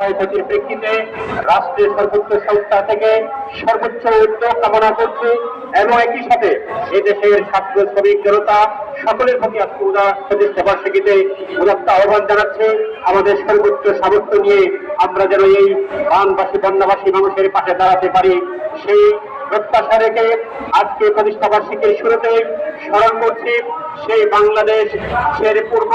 ক্ষয়ক্ষতির প্রেক্ষিতে রাষ্ট্রের সর্বোচ্চ সংস্থা থেকে সর্বোচ্চ উদ্যোগ কামনা করছি। এবং একই সাথে এদেশের ছাত্র শ্রমিক জনতা, সকলের প্রতি আজকে প্রতিষ্ঠা বার্ষিকীতে উদাত্ত আহ্বান জানাচ্ছে। আমাদের সর্বোচ্চ সামর্থ্য নিয়ে আমরা যেন এই বানবাসী, বন্যাবাসী মানুষের পাশে দাঁড়াতে পারি, সেই প্রত্যাশা রেখে আজকে প্রতিষ্ঠা বার্ষিকীর শুরুতে স্মরণ করছি, সেই বাংলাদেশ ছেড়ে পূর্ব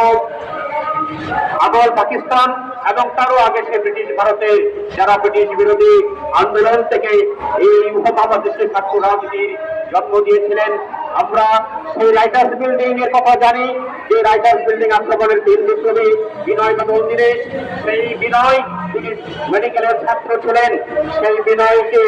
আবার পাকিস্তান এবং তারও আগে সে ব্রিটিশ ভারতে, যারা ব্রিটিশ বিরোধী আন্দোলন থেকে এই উপমহাদেশের ছাত্র রাজনীতির জন্ম দিয়েছিলেন, আমরা সেই রাইটার্স বিল্ডিং এর কথা জানি। যে রাইটার্স বিল্ডিং আক্রমণের তিন বিপ্লবী বিনয় মন্দিরে সেই বিনয় তিনি মেডিকেলের ছাত্র ছিলেন, সেই বিনয়কে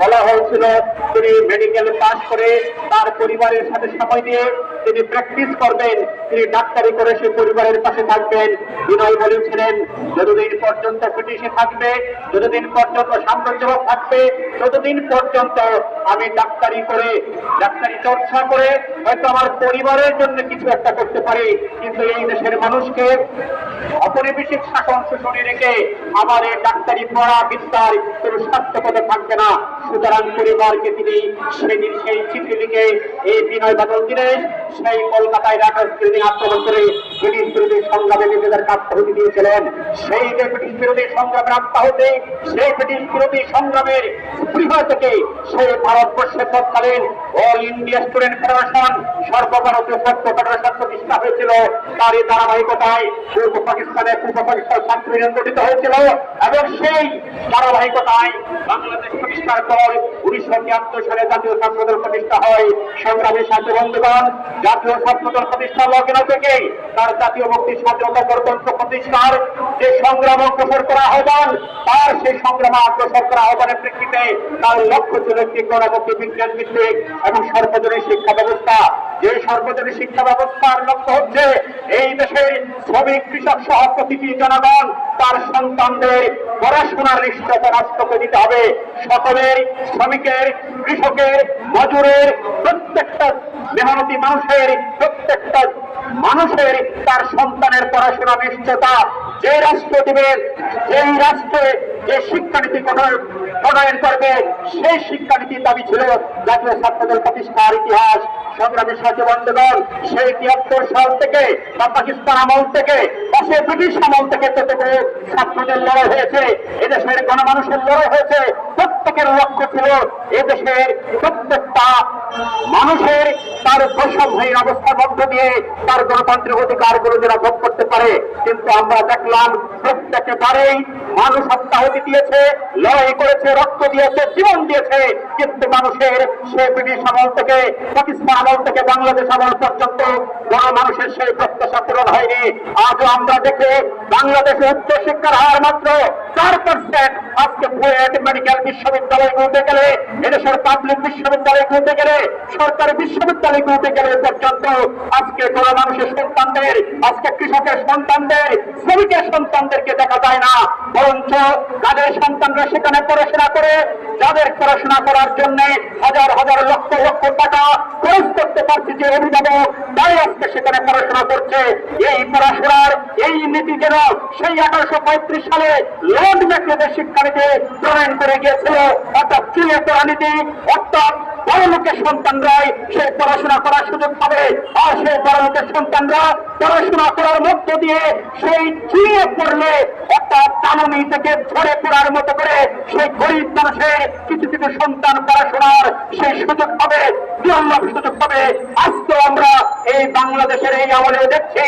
বলা হয়েছিল তিনি মেডিকেল পাস করে তার পরিবারের সাথে সময় দিয়ে তিনি প্র্যাকটিস করবেন, তিনি ডাক্তারি করে সেই পরিবারের পাশে থাকবেন। বিনয় বলেছিলেন, যতদিন পর্যন্ত ব্রিটিশে থাকবে, যতদিন পর্যন্ত সাম্রাজ্যবাদ থাকবে, ততদিন পর্যন্ত আমি ডাক্তারি করে, ডাক্তারি চর্চা করে হয়তো আমার পরিবারের জন্য কিছু একটা করতে পারি। কিন্তু এই দেশের মানুষকে অপরিবেশিক শাসন শোষণে রেখে আমার এই ডাক্তারি পড়া বিস্তার কোনো সার্থকতা থাকবে না। সুতরাং পরিবারকে তিনি সেদিন সেই চিঠি লিখে এই বিনয় বাদল দিলে সেই কলকাতায় রাখার আক্রমণ করে ব্রিটিশ বিরোধী সংগ্রামে নিজেদের কাজটি দিয়েছিলেন সেই ব্রিটিশ বিরোধী সংগ্রামের আত্মাহতে, সেই ব্রিটিশ বিরোধী সংগ্রামের স্পৃহা থেকে সেই ভারতবর্ষে তৎকালীন অল ইন্ডিয়া স্টুডেন্ট ফেডারেশন সর্বভারতীয় ছাত্র ফেডারেশন প্রতিষ্ঠা হয়েছিল। তারই ধারাবাহিকতায় পূর্ব পাকিস্তানে পূর্ব পাকিস্তান ছাত্র ইউনিয়ন গঠিত হয়েছিল এবং সেই ধারাবাহিকতায় বাংলাদেশ প্রতিষ্ঠার পর উনিশশো তিয়াত্তর সালে জাতীয় ছাত্রদল প্রতিষ্ঠা হয়। সংগ্রামী ছাত্র বন্ধুগণ, জাতীয় ছাত্রদল প্রতিষ্ঠা লগ্ন থেকে তার জাতীয় মুক্তি স্বাধীনতা গণতন্ত্র প্রতিষ্ঠার যে সংগ্রাম অগ্রসর করা আহ্বান, তার সেই সংগ্রাম অগ্রসর করা আহ্বানের প্রেক্ষিতে তার লক্ষ্য ছিল একটি গণমুখী বিজ্ঞান ভিত্তিক এবং সর্বজনীন শিক্ষা ব্যবস্থা। যে সর্বজনীন শিক্ষা ব্যবস্থার লক্ষ্য হচ্ছে এই দেশের শ্রমিক, কৃষক সহ প্রতিটি জনগণ তার সন্তানদের পড়াশোনার নিশ্চয়তা রাষ্ট্রকে দিতে হবে। সকলের, শ্রমিকের, কৃষকের, মজুরের প্রত্যেকটা মেহনতি মানুষের প্রত্যেকটা মানুষের, তার সন্তানের পড়াশোনা নিশ্চয়তা। যে রাষ্ট্র দিবে, যেই রাষ্ট্রে যে শিক্ষানীতি প্রণয়ন করবে, সেই শিক্ষানীতির দাবি ছিল জাতীয় ছাত্রদল প্রতিষ্ঠার ইতিহাস। সংগ্রামী সাথী বন্ধুগণ, সেই তিয়াত্তর সাল থেকে বা পাকিস্তান আমল থেকে বা সে ব্রিটিশ আমল থেকে যতটুকু ছাত্রদের লড়াই হয়েছে, এদেশের গণমানুষের লড়াই হয়েছে, প্রত্যেকের লক্ষ্য ছিল এদেশের প্রত্যেকটা মানুষের তার বৈষম্যহীন অবস্থার মধ্য দিয়ে তার গণতান্ত্রিক অধিকারগুলো যেন ভোগ করতে পারে, কিন্তু আমরা দেখলাম প্রত্যেকে বারেই মানুষ আত্মাহতি দিয়েছে, লড়াই করেছে, রক্ত দিয়েছে, জীবন দিয়েছে, কিন্তু মানুষের সে ব্রিটিশ আমল থেকে, পাকিস্তান আমল থেকে, বাংলাদেশ আমল পর্যন্ত বড় মানুষের সেই প্রত্যাশা পূরণ হয়নি। আজও আমরা দেখে বাংলাদেশে উচ্চ শিক্ষার হার মাত্র চার পার্সেন্ট আজকে বুয়েট মেডিকেল বিশ্ববিদ্যালয়গুলোতে গেলে, এদেশের পাবলিক বিশ্ববিদ্যালয়গুলোতে গেলে, সরকারি বিশ্ববিদ্যালয়গুলোতে গেলে পর্যন্ত আজকে বড় মানুষের সন্তানদের আজকে কৃষকের সন্তানদের শ্রমিকের সন্তানদেরকে দেখা যায় না। বরঞ্চ যাদের সন্তানরা সেখানে পড়াশোনা করে, যাদের পড়াশোনা করার জন্য হাজার হাজার লক্ষ লক্ষ টাকা খরচ করতে পারছে যে অভিভাবক তাই আজকে সেখানে পড়াশোনা করছে। এই পড়াশোনার এই নীতি যেন সেই আঠারোশো পঁয়ত্রিশ সালে লর্ড ম্যাকলেদের শিক্ষানীতি প্রণয়ন করে গিয়েছিল। অর্থাৎ পড়া নীতি অর্থাৎ বড় লোকের সন্তানরাই সেই পড়াশোনা করার সুযোগ পাবে। আর সেই বড় লোকের সন্তানরা পড়াশোনা করার মধ্য দিয়ে সেই চুয়ে পড়লে, অর্থাৎ কানুনি থেকে ঝরে পড়ার মতো করে সেই গরিব মানুষের কিছু কিছু সন্তান পড়াশোনার সেই সুযোগ পাবে, দুর্লভ সুযোগ পাবে। আজকে আমরা এই বাংলাদেশের এই আমলে দেখছি,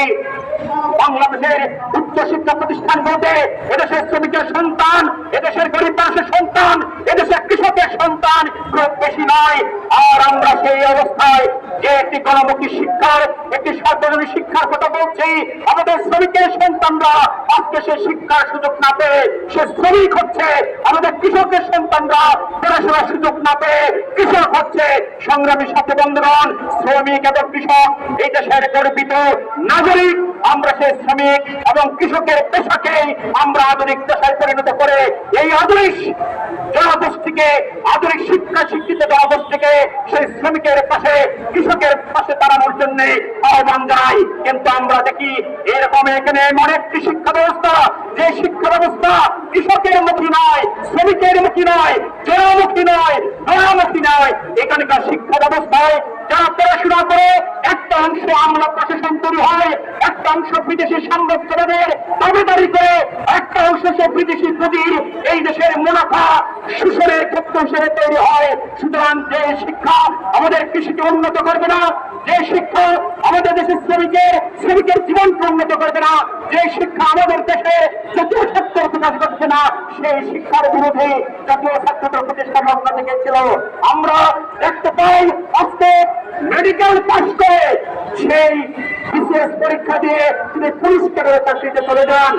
বাংলাদেশের উচ্চ শিক্ষা প্রতিষ্ঠান প্রতিষ্ঠানগুলোতে এদেশের শ্রমিকের সন্তান, এদেশের গরিব মানুষের সন্তান, এদেশের কৃষকের সন্তান বেশি নয় আর আমরা সেই অবস্থায় যে একটি গণমুখী শিক্ষার, একটি সর্বজনীন শিক্ষার কথা বলছি, আমাদের শ্রমিকের সন্তানরা আজকে সে শিক্ষার সুযোগ না পেয়ে সে শ্রমিক হচ্ছে। আমাদের কৃষকের সন্তানরা পড়াশোনার সুযোগ না পেয়ে কৃষক হচ্ছে। সংগ্রামী সাথে বন্ধুগণ, শ্রমিক এবং কৃষক, এই দেশের গর্বিত নাগরিক, আমরা সেই শ্রমিক এবং কৃষকের পেশাকে আমরা আধুনিক পেশায় পরিণত করে এই আধুনিক জনগোষ্ঠীকে আধুনিক শিক্ষা শিক্ষিত জনগোষ্ঠীকে সেই শ্রমিকের পাশে, কৃষকের পাশে দাঁড়ানোর জন্য আহ্বান জানাই। কিন্তু আমরা দেখি এরকম এখানে এমন একটি শিক্ষা ব্যবস্থা, যে শিক্ষা ব্যবস্থা কৃষকের মুখী নয়, শ্রমিকের মুখী নয়, জনমুখী নয় জনমুখী নয়। এখানকার শিক্ষা ব্যবস্থায় যারা পড়াশোনা করে, একটা অংশ আমরা প্রশাসন তৈরি হয় একটা অংশ বিদেশি সাম্রাজ্যবাদের দাবিদারি করে, একটা অংশ সে বিদেশি পুঁজির এই দেশের মুনাফা শোষণের ক্ষেত্র হিসেবে তৈরি হয়। সুতরাং যে শিক্ষা আমাদের কৃষিকে উন্নত করবে না, যে শিক্ষা আমাদের দেশের শ্রমিকের শ্রমিকের জীবনকে উন্নত করবে না, যে শিক্ষা আমাদের দেশে জাতীয় ছাত্র প্রকাশ করছে না, সেই শিক্ষার বিরোধে জাতীয় ছাত্র প্রতিষ্ঠান লগ্ন থেকে ছিল। আমরা দেখতে পাই, আজকে মেডিকেল পাশ করে সেই বিশেষ পরীক্ষা দিয়ে তিনি পুলিশ ক্যাডারের চাকরিতে চলে যান